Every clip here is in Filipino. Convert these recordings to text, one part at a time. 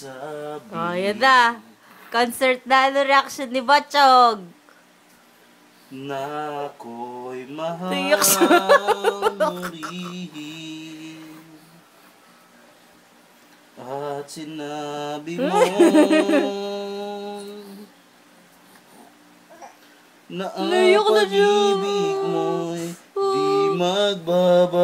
sabi. Oh, yan na. Concert na. Ano reaction ni Bachog. Na ako'y mahal Tiyak mo rin. At sinabi mo Na ang pag-ibig mo'y di magbabago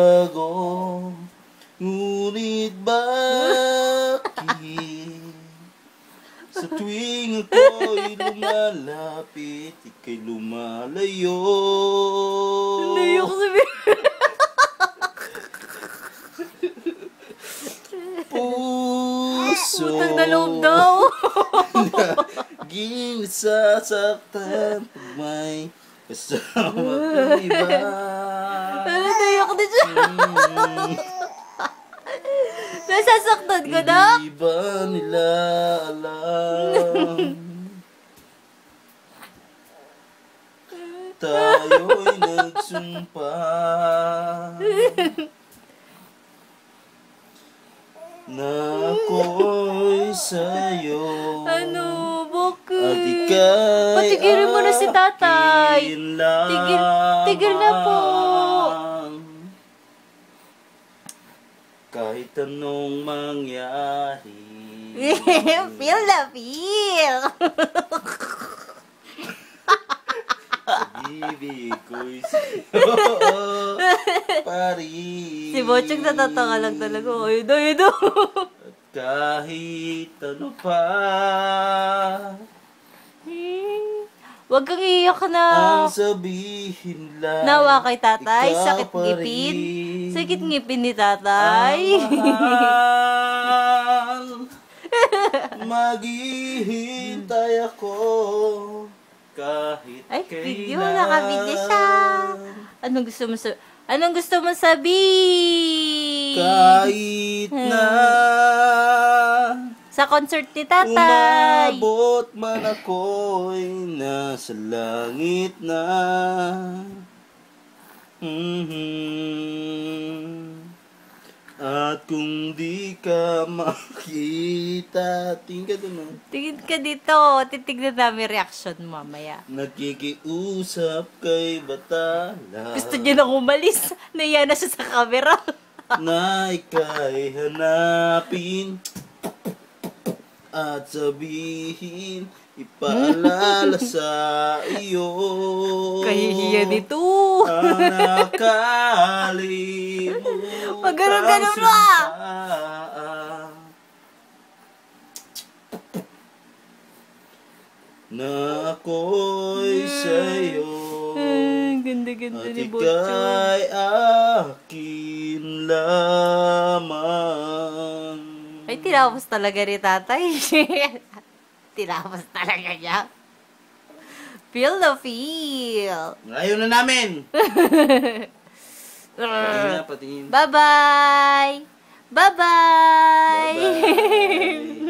tuwing ako'y lumalapit Ika'y lumalayo Naiyak si Puso Utang na loob daw. Laging nasasaktan Pag may kasama kang iba Ano, naiyak na siya. Nasasaktan ko na. Di ba nila alam? Tayo'y nagsumpa Na ako'y sa'yo Ano, At bakit? ika'y Patigilin mo na si tatay. Tigil- tigil na po. Kahit anong mangyari feel na feel. Pag-ibig ko'y sa'yo Paris si Bochong natatanga lang talaga. Daw, yun daw. At kahit ano pa Huwag kang iiyak na. Ang sabihin lang Nawa kay tatay, sakit ngipin. Sakit ngipin ni tatay. Ang mahal. Maghihintay ako kahit Ay, kailan. video, siya. Anong gusto mo sa... Anong gusto mo sabihin? Kahit na Sa concert ni tatay. umabot man ako'y nasa langit na. Mhm. At kung di ka makita, tingin ka dun, oh. Tingin ka dito. Titignan namin reaction mamaya. Nakikiusap kay Batala Gusto niya nang umalis. Naiya na siya sa camera. na ika'y hanapin at sabihin ipaalala sa iyo Kahihiya nito. ang nakalimutan mo, ah. na ako'y sa'yo Ay, ganda-ganda at ni Bocho. ika'y akin lamang. Ay, tinapos talaga ni tatay. tinapos talaga niya. Feel the feel. Ayaw na namin! Patingin na, patingin. Bye-bye! Bye-bye! Bye-bye.